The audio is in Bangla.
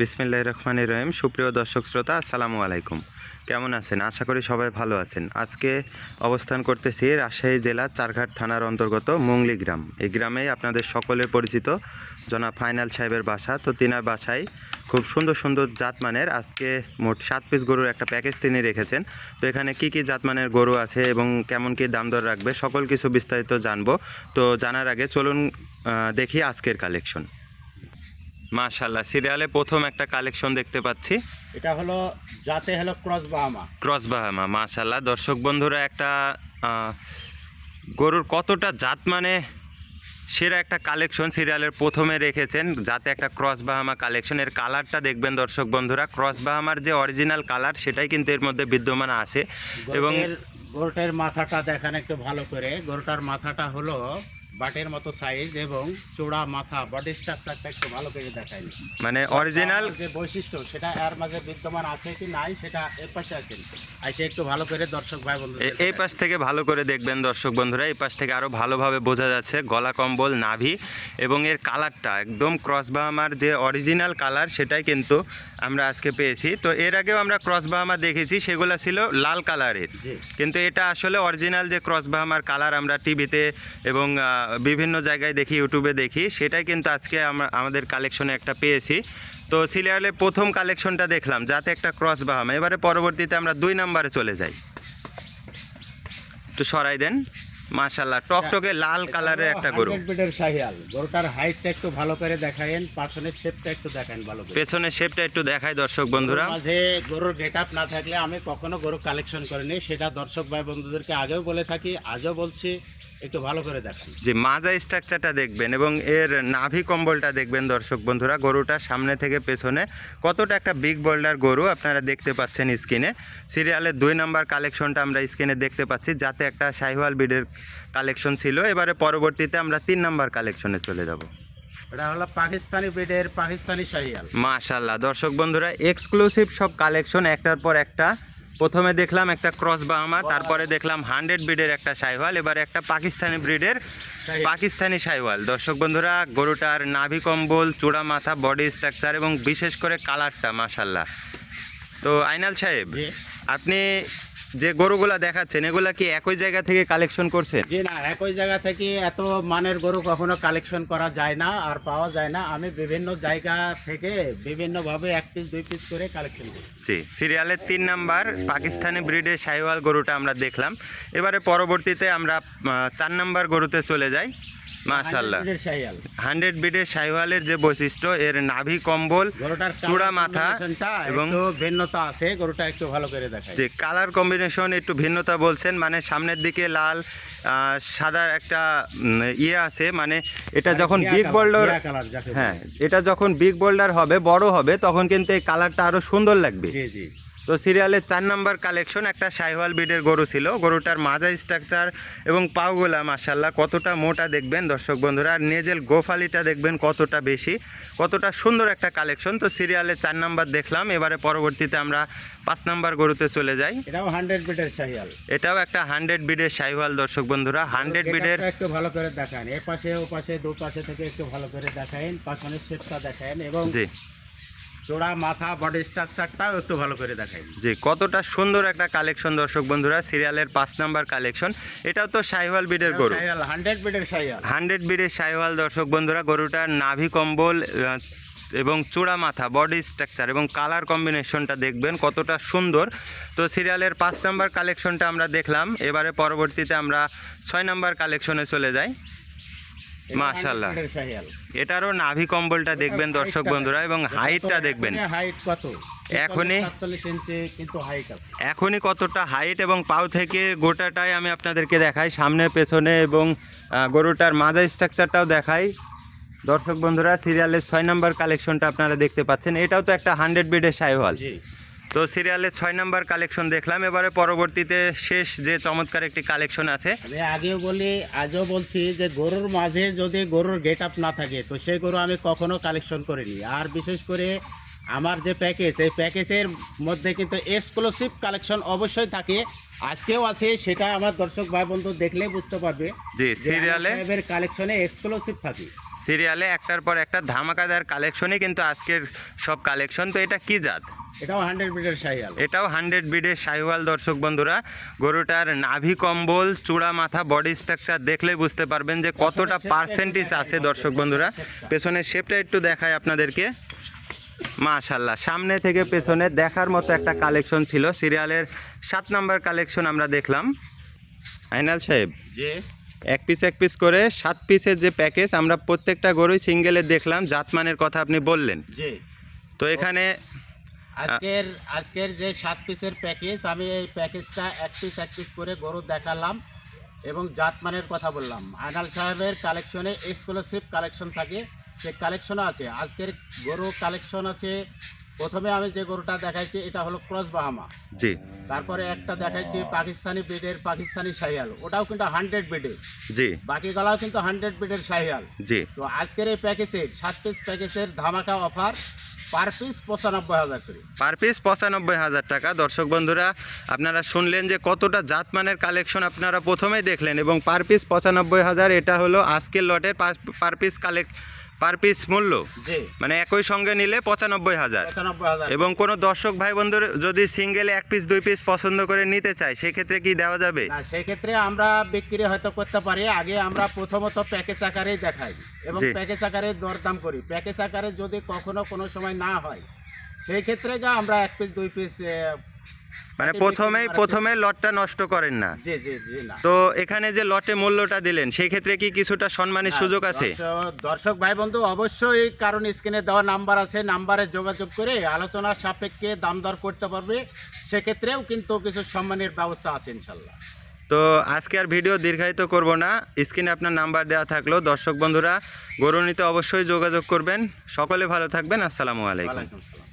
বিসমিল্লাহ রহমান রহিম। সুপ্রিয় দর্শক শ্রোতা, আসসালামু আলাইকুম। কেমন আছেন? আশা করি সবাই ভালো আছেন। আজকে অবস্থান করতেছি রাজশাহী জেলার চারঘাট থানার অন্তর্গত মুংলি গ্রাম। এই গ্রামেই আপনাদের সকলে পরিচিত জনাব ফাইনাল সাহেবের বাসা। তো তিনার বাসায় খুব সুন্দর সুন্দর জাতমানের আজকে মোট সাত পিস গরুর একটা প্যাকেজ তিনি রেখেছেন। তো এখানে কি কি জাতমানের গরু আছে এবং কেমন কি দাম দর রাখবে? সকল কিছু বিস্তারিত জানব। তো জানার আগে চলুন দেখি আজকের কালেকশন। মাশাল্লাহ সিরিয়ালে প্রথম একটা কালেকশন দেখতে পাচ্ছি। এটা হলো যাতে হলো ক্রস বাহামা। ক্রস বাহামা মাশাল্লাহ দর্শক বন্ধুরা একটা গরুর কতটা জাত মানে সেরা একটা কালেকশন সিরিয়ালের প্রথমে রেখেছেন যাতে একটা ক্রস বাহামা কালেকশন। এর কালারটা দেখবেন দর্শক বন্ধুরা ক্রস বাহামার যে অরিজিনাল কালার সেটাই কিন্তু এর মধ্যে বিদ্যমান আছে। এবং গরুটার মাথাটা দেখান একটু ভালো করে। গরুটার মাথাটা হলো বাটের মতো সাইজ এবং চোড়া মাথা বডি স্ট্রাকচারটা একটু ভালো করে দেখাই। মানে অরিজিনাল যে বৈশিষ্ট্য সেটা এর মাঝে বিদ্যমান আছে কি নাই সেটা এর পাশে আছে এসে একটু ভালো করে দর্শক ভাই বন্ধু এই পাশ থেকে ভালো করে দেখবেন দর্শক বন্ধুরা এই পাশ থেকে আরও ভালোভাবে বোঝা যাচ্ছে গলা কম্বল নাভি এবং এর কালারটা একদম ক্রস বাহামার যে অরিজিনাল কালার সেটাই কিন্তু আমরা আজকে পেয়েছি। তো এর আগেও আমরা ক্রস বাহামা দেখেছি সেগুলো ছিল লাল কালারের কিন্তু এটা আসলে অরিজিনাল যে ক্রস বাহামার কালার আমরা টিভিতে এবং বিভিন্ন জায়গায় দেখি ইউটিউবে দেখি। সেটাই কিন্তু আজকে আমরা আমাদের কালেকশনে একটা পেয়েছি। তো সিরিয়ালে প্রথম কালেকশনটা দেখলাম যাতে একটা ক্রস বাহামা। এবারে পরবর্তীতে আমরা দুই নাম্বারে চলে যাই। একটু সরাই দেন। মাশাল্লাহ টকটকে লাল কালারের একটা গরু। বিটের শাহিয়াল গরুটার হাইটটা একটু ভালো করে দেখায়েন পাশনের শেপটা একটু দেখান ভালো করে। পেছনের শেপটা একটু দেখাই দর্শক বন্ধুরা। মাঝে গরুর গেট আপ না থাকলে আমি কখনো গরু কালেকশন করিনি সেটা দর্শক ভাই বন্ধুদেরকে আগেও বলে থাকি আজও বলছি একটু ভালো করে দেখান। যে মাজা স্ট্রাকচারটা দেখবেন এবং এর নাভি কম্বলটা দেখবেন দর্শক বন্ধুরা গরুটা সামনে থেকে পেছনে। কতটা একটা বিগ বোল্ডার গরু আপনারা দেখতে পাচ্ছেন স্ক্রিনে সিরিয়ালের দুই নাম্বার কালেকশনটা আমরা স্ক্রিনে দেখতে পাচ্ছি যাতে একটা শাহিওয়াল বিডের কালেকশন ছিল। এবারে পরবর্তীতে আমরা তিন নাম্বার কালেকশনে চলে যাব। এটা হলো পাকিস্তানি ব্রিডের পাকিস্তানি শাহিয়াল মাশাল্লাহ দর্শক বন্ধুরা এক্সক্লুসিভ সব কালেকশন একটার পর একটা। প্রথমে দেখলাম একটা ক্রস বাহামা তারপরে দেখলাম হান্ড্রেড ব্রিডের একটা সাইওয়াল এবার একটা পাকিস্তানি ব্রিডের পাকিস্তানি সাইওয়াল। দর্শক বন্ধুরা গরুটার নাভি কম্বল চূড়া মাথা বডি স্ট্রাকচার এবং বিশেষ করে কালারটা মাসাল্লাহ তো আইনাল সাহেব আপনি যে গরুগুলা দেখাচ্ছেন এগুলা কি একই জায়গা থেকে কালেকশন করছেন? জি না একই জায়গা থেকে এত মানের গরু কখনো কালেকশন করা যায় না আর পাওয়া যায় না। আমি বিভিন্ন জায়গা থেকে বিভিন্নভাবে এক পিস দুই পিস করে কালেকশন করি জি সিরিয়ালের তিন নাম্বার পাকিস্তানি ব্রিডের সাইওয়াল গরুটা আমরা দেখলাম। এবারে পরবর্তীতে আমরা চার নাম্বার গরুতে চলে যাই। মাশাল্লাহ হান্ড্রেড বিডের যে বৈশিষ্ট্য এর নাভি কম্বল চূড়া মাথা এবং এবং ভিন্নতা আছে গরুটা একটু ভালো করে দেখাই। যে কালার কম্বিনেশন একটু ভিন্নতা বলছেন মানে সামনের দিকে লাল সাদা একটা ইয়ে আছে মানে এটা যখন বিগ বোল্ডার হ্যাঁ এটা যখন বিগ বোল্ডার হবে বড় হবে তখন কিন্তু এই কালারটা আরও সুন্দর লাগবে। জি জি। তো সিরিয়ালের চার নাম্বার কালেকশন একটা সাইওয়াল বিডের গরু ছিল। গরুটার মাজা স্ট্রাকচার এবং পাওগুলা মাসাল্লাহ কতটা মোটা দেখবেন দর্শক বন্ধুরা আর নেজেল গোফালিটা দেখবেন কতটা বেশি কতটা সুন্দর একটা কালেকশন। তো সিরিয়ালের চার নাম্বার দেখলাম এবারে পরবর্তীতে আমরা পাঁচ নাম্বার গরুতে চলে যাই। এটাও হান্ড্রেড বিডের শাহিয়াল এটাও একটা হান্ড্রেড বিডের সাইওয়াল দর্শক বন্ধুরা হান্ড্রেড বিডের একটু ভালো করে দেখান এ পাশে ও পাশে দু পাশে থেকে একটু ভালো করে দেখাইন পাশনের শেপটা দেখাইন এবং জি। চোড়া মাথা বডি স্ট্রাকচারটাও একটু ভালো করে দেখাইন জি কতটা সুন্দর একটা কালেকশন দর্শক বন্ধুরা সিরিয়ালের পাঁচ নাম্বার কালেকশন এটাও তো সাইওয়াল বিডের গরু। হান্ড্রেড বিটের শাহিয়াল হান্ড্রেড বিডের সাইওয়াল দর্শক বন্ধুরা গরুটার নাভি কম্বল এবং চূড়া মাথা বডি স্ট্রাকচার এবং কালার কম্বিনেশনটা দেখবেন কতটা সুন্দর। তো সিরিয়ালের পাঁচ নাম্বার কালেকশনটা আমরা দেখলাম। এবারে পরবর্তীতে আমরা ছয় নাম্বার কালেকশনে চলে যাই। মাশাআল্লাহ। শাহিয়াল এটারও নাভি কম্বলটা দেখবেন দর্শক বন্ধুরা এবং হাইটটা দেখবেন। হাইট কত? এখনই- কিন্তু এখনই কতটা হাইট এবং পাও থেকে গোটাটাই আমি আপনাদেরকে দেখাই সামনে পেছনে এবং গরুটার মাজা স্ট্রাকচারটাও দেখাই। দর্শক বন্ধুরা সিরিয়ালের ছয় নম্বর কালেকশনটা আপনারা দেখতে পাচ্ছেন। এটাও তো একটা হান্ড্রেড বিডের সাইওয়াল জি। তো সিরিয়ালের ছয় নাম্বার কালেকশন দেখলাম। এবারে পরবর্তীতে শেষ যে চমৎকার একটি কালেকশন আছে। আমি আগেও বলি আজও বলছি যে গরুর মাঝে যদি গরুর গেট আপ না থাকে তো সেই গরু আমি কখনো কালেকশন করিনি। আর বিশেষ করে আমার যে প্যাকেজ এই প্যাকেজের মধ্যে কিন্তু এক্সক্লুসিভ কালেকশন অবশ্যই থাকে। আজকেও আছে সেটা আমার দর্শক ভাই বন্ধু দেখলে বুঝতে পারবে যে সিরিয়ালে কালেকশনে এক্সক্লুসিভ থাকে। সিরিয়ালে একটার পর একটা ধামাকাদার কালেকশনই কিন্তু আজকের সব কালেকশন। তো এটা কি জাত? এটাও হান্ড্রেড মিটার শাহিয়াল এটাও হান্ড্রেড বিডের শাহিওয়াল দর্শক বন্ধুরা। গরুটার নাভি কম্বল চূড়া মাথা বডি স্ট্রাকচার দেখলে বুঝতে পারবেন যে কতটা পার্সেন্টেজ আছে দর্শক বন্ধুরা। পেছনের শেপটা একটু দেখায় আপনাদেরকে। মাশাল্লাহ সামনে থেকে পেছনে দেখার মতো একটা কালেকশন ছিল। সিরিয়ালের সাত নাম্বার কালেকশন আমরা দেখলাম। আইনাল সাহেব। যে এক পিস এক পিস করে সাত পিসের যে প্যাকেজ আমরা প্রত্যেকটা গরুই সিঙ্গেলে দেখলাম জাতমানের কথা আপনি বললেন। তো এখানে আজকের আজকের যে সাত পিসের প্যাকেজ আমি এই প্যাকেজটা এক পিস এক পিস করে গরু দেখালাম এবং জাতমানের কথা বললাম। আনাল সাহেবের কালেকশনে এক্সক্লুসিভ কালেকশন থাকে। সে কালেকশনও আছে। আজকের গরু কালেকশন আছে প্রথমে আমি যে গরুটা দেখাইছি এটা হলো ক্রস বাহামা। জি। তারপরে একটা দেখাইছি পাকিস্তানি বেডের পাকিস্তানি শাহিয়াল। ওটাও কিন্তু হান্ড্রেড বেডের জি। বাকি গলাও কিন্তু হান্ড্রেড বেডের শাহিয়াল। জি। তো আজকের এই প্যাকেজের সাত পিস প্যাকেজের ধামাকা অফার পার পিস পঁচানব্বই হাজার করে। পার পিস পঁচানব্বই হাজার টাকা। দর্শক বন্ধুরা আপনারা শুনলেন যে কতটা জাতমানের কালেকশন আপনারা প্রথমেই দেখলেন এবং পার পিস পঁচানব্বই হাজার এটা হলো আজকের লটের per piece collect per piece মূল্য? মানে একই সঙ্গে নিলে পঁচানব্বই হাজার। এবং কোনো দর্শক ভাই বন্ধুর যদি সিঙ্গেলে এক পিস দুই পিস পছন্দ করে নিতে চায় সেক্ষেত্রে কি দেওয়া যাবে? সেক্ষেত্রে আমরা বিক্রি হয়তো করতে পারি। আগে আমরা প্রথমত প্যাকেজ আকারেই দেখাই এবং প্যাকেজ আকারে দরদাম করি। প্যাকেজ আকারে যদি কখনো কোনো সময় না হয় সেই ক্ষেত্রে যা আমরা এক পিস দুই পিস মানে প্রথমেই প্রথমে লটটা নষ্ট করেন না। জি জি জি না। তো এখানে যে লটে মূল্যটা দিলেন সেই ক্ষেত্রে কি কিছুটা সম্মানের সুযোগ আছে? দর্শক- ভাই বন্ধু অবশ্যই কারণ স্ক্রিনে দেওয়া নাম্বার আছে নাম্বারে যোগাযোগ করে আলোচনার সাপেক্ষে দাম দর করতে পারবে। সেক্ষেত্রেও কিন্তু কিছু সম্মানের ব্যবস্থা আছে ইনশাল্লাহ। তো আজকে আর ভিডিও দীর্ঘায়িত করব না। স্ক্রিনে আপনার নাম্বার দেওয়া থাকল। দর্শক বন্ধুরা গরু নিতে অবশ্যই যোগাযোগ করবেন। সকলে ভালো থাকবেন। আসসালামু আলাইকুম।